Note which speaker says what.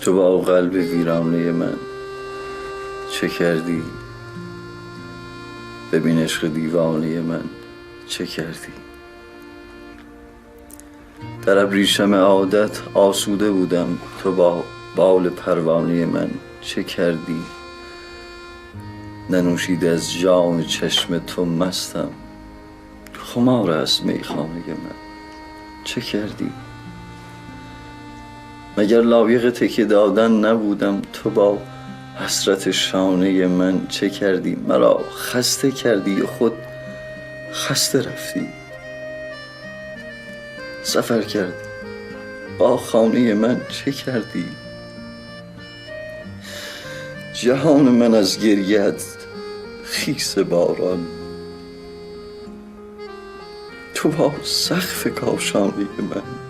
Speaker 1: تو با قلب ویرانه من. چه کردی؟ ببین عشق دیوانه من چه کردی؟ در ابریشم عادت آسوده بودم. تو با بال پروانه من چه کردی؟ ننوشید از جام چشم تو مستم. خمار است میخانه من. چه کردی؟ مگر لایق تکیه دادن نبودم؟ تو با حسرت شانه من چه کردی؟ مرا خسته کردی خود خسته رفتی؟ سفر کردی. با خانه من چه کردی؟ جهان من از گریت خیس باران. تو با سقف کاشانه من